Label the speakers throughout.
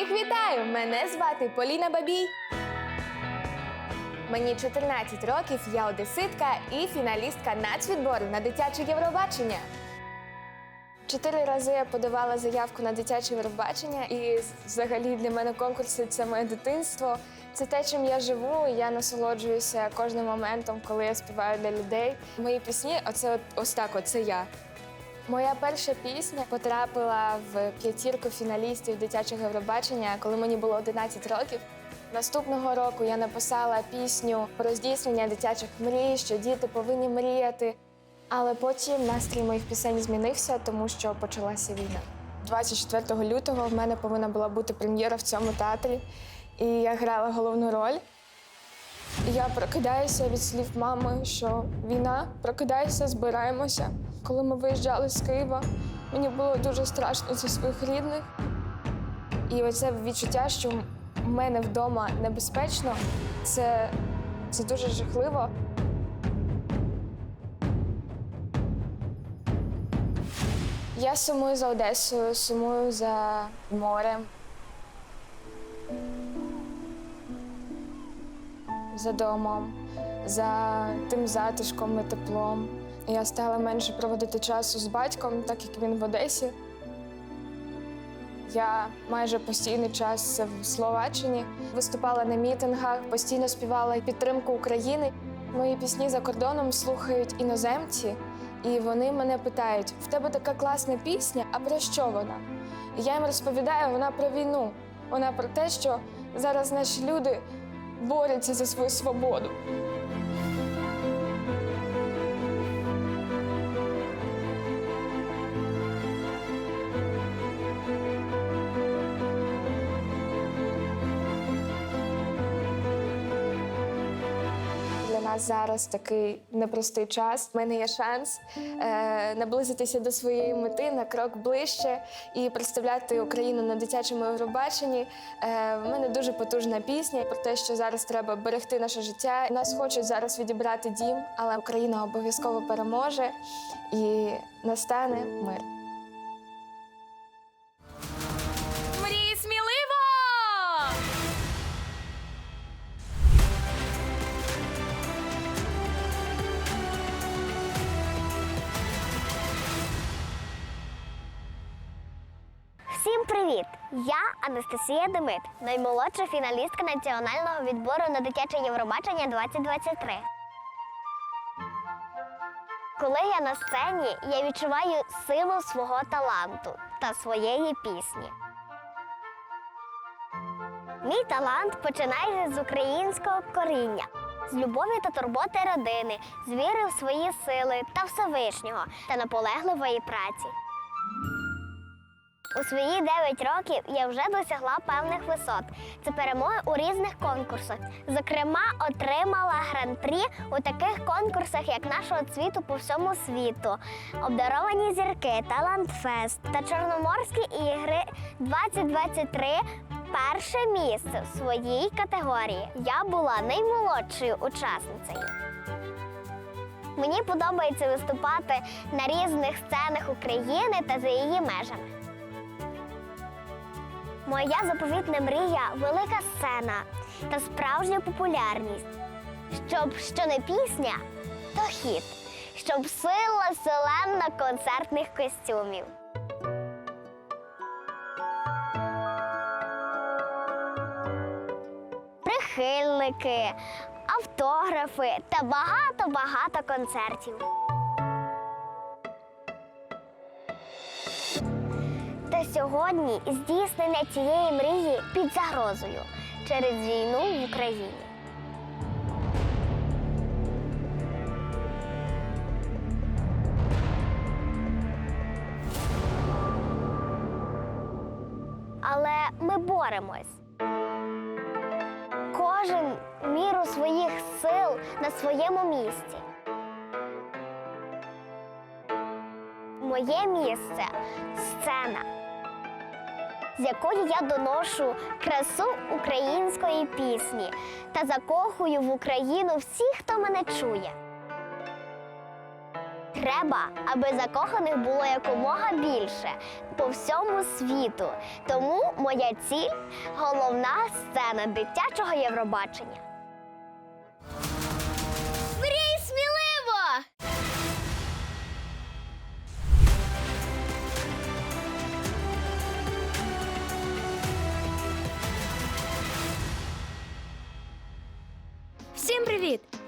Speaker 1: Всіх вітаю! Мене звати Поліна Бабій. Мені 14 років, я одеситка і фіналістка нацвідбору на дитяче Євробачення. Чотири рази я подавала заявку на дитяче Євробачення, і взагалі для мене конкурси це моє дитинство. Це те, чим я живу. і Я насолоджуюся кожним моментом, коли я співаю для людей. Мої пісні, оце от, ось так, от, це я. Моя перша пісня потрапила в п'ятірку фіналістів дитячого Євробачення, коли мені було 11 років. Наступного року я написала пісню про здійснення дитячих мрій, що діти повинні мріяти. Але потім настрій моїх пісень змінився, тому що почалася війна. 24 лютого в мене повинна була бути прем'єра в цьому театрі, і я грала головну роль. Я прокидаюся від слів мами, що війна, прокидайся, збираємося. Коли ми виїжджали з Києва, мені було дуже страшно за своїх рідних. І оце відчуття, що в мене вдома небезпечно, це, це дуже жахливо. Я сумую за Одесою, сумую за морем. За домом, за тим затишком і теплом. Я стала менше проводити часу з батьком, так як він в Одесі. Я майже постійний час в Словаччині виступала на мітингах, постійно співала підтримку України. Мої пісні за кордоном слухають іноземці, і вони мене питають: в тебе така класна пісня, а про що вона? І я їм розповідаю, вона про війну. Вона про те, що зараз наші люди борються за свою свободу. Зараз такий непростий час. У мене є шанс е, наблизитися до своєї мети на крок ближче і представляти Україну на дитячому Євробаченні. Е, в мене дуже потужна пісня про те, що зараз треба берегти наше життя. Нас хочуть зараз відібрати дім, але Україна обов'язково переможе і настане мир.
Speaker 2: Анастасія Демит, наймолодша фіналістка національного відбору на дитяче Євробачення 2023. Коли я на сцені, я відчуваю силу свого таланту та своєї пісні. Мій талант починається з українського коріння, з любові та турботи родини, з віри в свої сили та Всевишнього та наполегливої праці. У свої 9 років я вже досягла певних висот. Це перемоги у різних конкурсах. Зокрема, отримала гран-прі у таких конкурсах, як нашого цвіту по всьому світу, обдаровані зірки, талантфест та Чорноморські ігри 2023 перше місце в своїй категорії. Я була наймолодшою учасницею. Мені подобається виступати на різних сценах України та за її межами. Моя заповітна мрія велика сцена та справжня популярність. Щоб що не пісня, то хіт, щоб сила вселенна концертних костюмів. Прихильники, автографи та багато-багато концертів. Сьогодні здійснення цієї мрії під загрозою через війну в Україні. Але ми боремось. Кожен міру своїх сил на своєму місці. Моє місце сцена, з якої я доношу красу української пісні та закохую в Україну всіх, хто мене чує. Треба, аби закоханих було якомога більше по всьому світу. Тому моя ціль головна сцена дитячого Євробачення.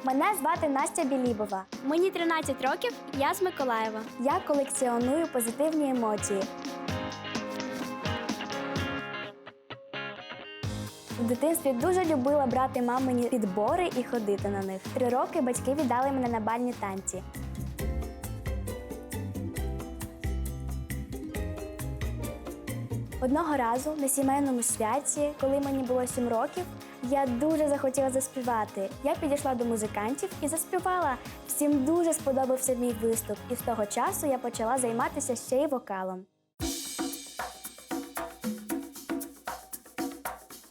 Speaker 3: Мене звати Настя Білібова.
Speaker 4: Мені 13 років, я з Миколаєва.
Speaker 3: Я колекціоную позитивні емоції. В дитинстві дуже любила брати мамині підбори і ходити на них. Три роки батьки віддали мене на бальні танці. Одного разу на сімейному святі, коли мені було сім років, я дуже захотіла заспівати. Я підійшла до музикантів і заспівала. Всім дуже сподобався мій виступ, і з того часу я почала займатися ще й вокалом.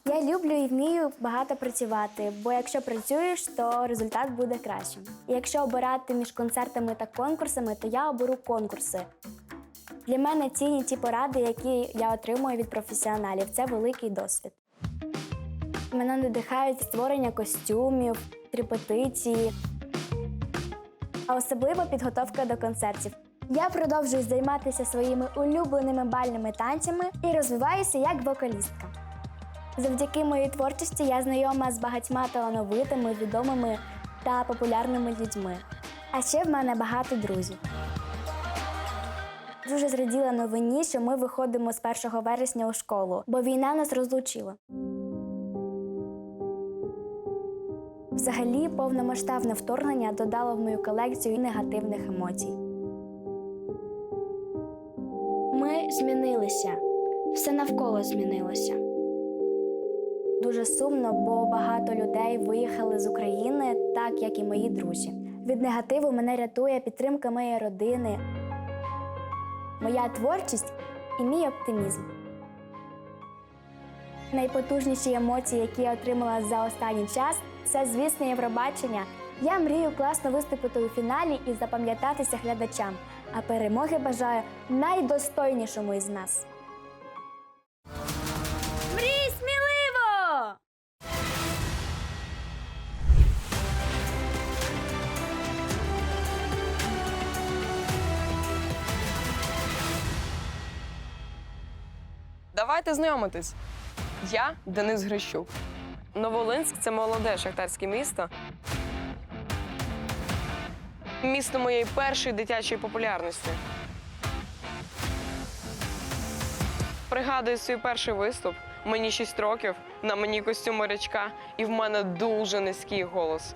Speaker 3: Я люблю і вмію багато працювати, бо якщо працюєш, то результат буде кращим. І якщо обирати між концертами та конкурсами, то я оберу конкурси. Для мене цінні ті поради, які я отримую від професіоналів. Це великий досвід. Мене надихають створення костюмів, репетиції, а особливо підготовка до концертів. Я продовжую займатися своїми улюбленими бальними танцями і розвиваюся як вокалістка. Завдяки моїй творчості я знайома з багатьма талановитими, відомими та популярними людьми. А ще в мене багато друзів. Дуже зраділа новині, що ми виходимо з 1 вересня у школу, бо війна нас розлучила. Взагалі, повномасштабне вторгнення додало в мою колекцію негативних емоцій. Ми змінилися, все навколо змінилося. Дуже сумно, бо багато людей виїхали з України, так як і мої друзі. Від негативу мене рятує підтримка моєї родини, моя творчість і мій оптимізм. Найпотужніші емоції, які я отримала за останній час, це звісне Євробачення. Я мрію класно виступити у фіналі і запам'ятатися глядачам. А перемоги бажаю найдостойнішому із нас.
Speaker 4: Мрій сміливо!
Speaker 5: Давайте знайомитись. Я Денис Грищук. Новолинськ це молоде шахтарське місто. Місто моєї першої дитячої популярності. Пригадую свій перший виступ. Мені 6 років, на мені костюм морячка, і в мене дуже низький голос.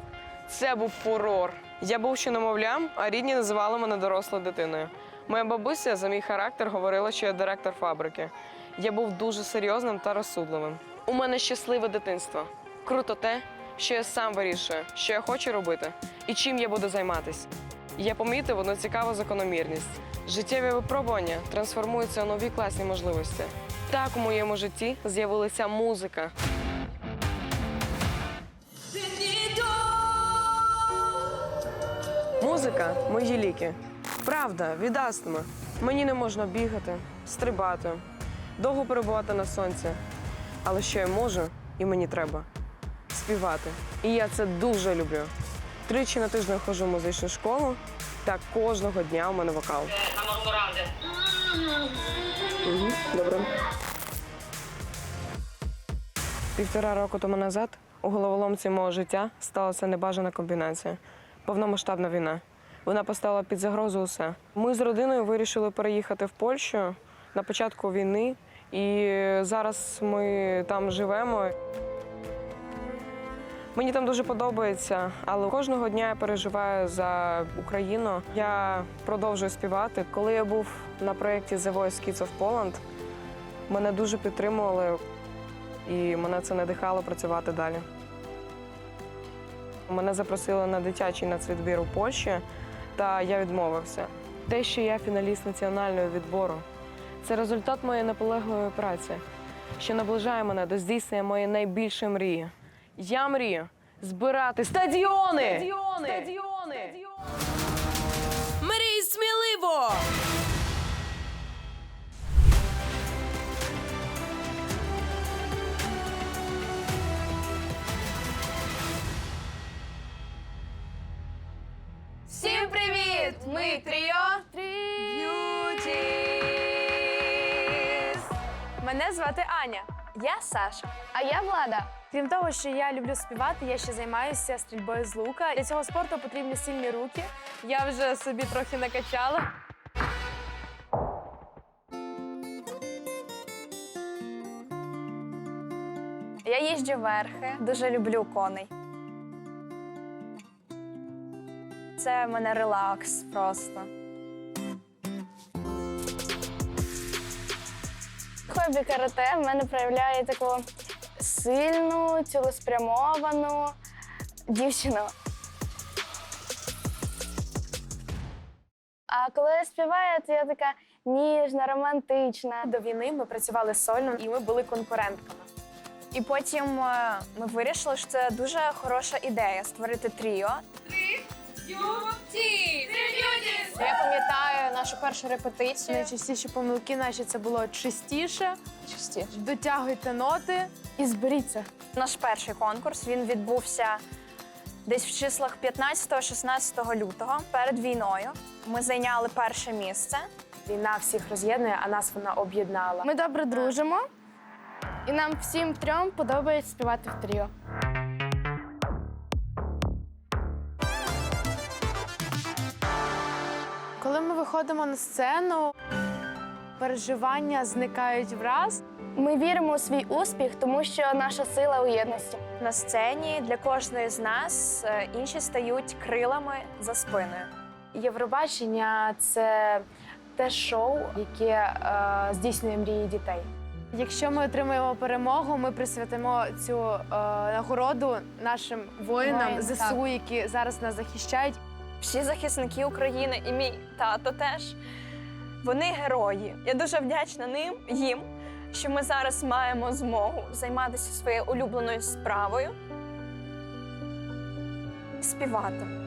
Speaker 5: Це був фурор. Я був ще немовлям, а рідні називали мене дорослою дитиною. Моя бабуся за мій характер говорила, що я директор фабрики. Я був дуже серйозним та розсудливим. У мене щасливе дитинство. Круто те, що я сам вирішую, що я хочу робити і чим я буду займатися. Я помітив одну цікаву закономірність. Життєві випробування трансформуються у нові класні можливості. Так у моєму житті з'явилася музика. Музика мої ліки. Правда, від астми. Мені не можна бігати, стрибати, довго перебувати на сонці. Але що я можу, і мені треба співати. І я це дуже люблю. Тричі на тиждень ходжу в музичну школу, та кожного дня у мене вокал. Угу, добре. Півтора року тому назад у головоломці мого життя сталася небажана комбінація. Повномасштабна війна. Вона поставила під загрозу усе. Ми з родиною вирішили переїхати в Польщу на початку війни, і зараз ми там живемо. Мені там дуже подобається, але кожного дня я переживаю за Україну. Я продовжую співати. Коли я був на проєкті The Voice Kids of Poland, мене дуже підтримували, і мене це надихало працювати далі. Мене запросили на дитячий нацвідбір у Польщі, та я відмовився. Те, що я фіналіст національного відбору, це результат моєї наполегливої праці, що наближає мене до здійснення моєї найбільшої мрії. Я мрію збирати стадіони! Стадіони! Стадіони!
Speaker 6: Мрій сміливо! Всім привіт!
Speaker 1: Ми тріо
Speaker 6: Мене звати Аня. Я Саша.
Speaker 1: А я влада.
Speaker 6: Крім того, що я люблю співати, я ще займаюся стрільбою з лука. Для цього спорту потрібні сильні руки. Я вже собі трохи накачала.
Speaker 7: Я їжджу верхи, дуже люблю коней. Це в мене релакс просто. Хобі карате в мене проявляє таку сильну, цілеспрямовану дівчину. А коли я співаю, то я така ніжна, романтична.
Speaker 6: До війни ми працювали сольно і ми були конкурентками.
Speaker 7: І потім е, ми вирішили, що це дуже хороша ідея створити тріо.
Speaker 1: Я пам'ятаю нашу першу репетицію.
Speaker 6: Найчастіші помилки наші це було чистіше,
Speaker 1: Частіше.
Speaker 6: дотягуйте ноти і зберіться.
Speaker 7: Наш перший конкурс він відбувся десь в числах 15-16 лютого перед війною. Ми зайняли перше місце.
Speaker 6: Війна всіх роз'єднує, а нас вона об'єднала.
Speaker 3: Ми добре дружимо, і нам всім трьом подобається співати в тріо.
Speaker 6: Ми виходимо на сцену, переживання зникають враз.
Speaker 3: Ми віримо у свій успіх, тому що наша сила у єдності.
Speaker 7: На сцені для кожної з нас е, інші стають крилами за спиною.
Speaker 6: Євробачення це те шоу, яке е, здійснює мрії дітей. Якщо ми отримаємо перемогу, ми присвятимо цю е, нагороду нашим воїнам
Speaker 1: Воїнам,
Speaker 6: ЗСУ, які зараз нас захищають.
Speaker 7: Всі захисники України і мій тато теж. Вони герої. Я дуже вдячна ним їм, що ми зараз маємо змогу займатися своєю улюбленою справою співати.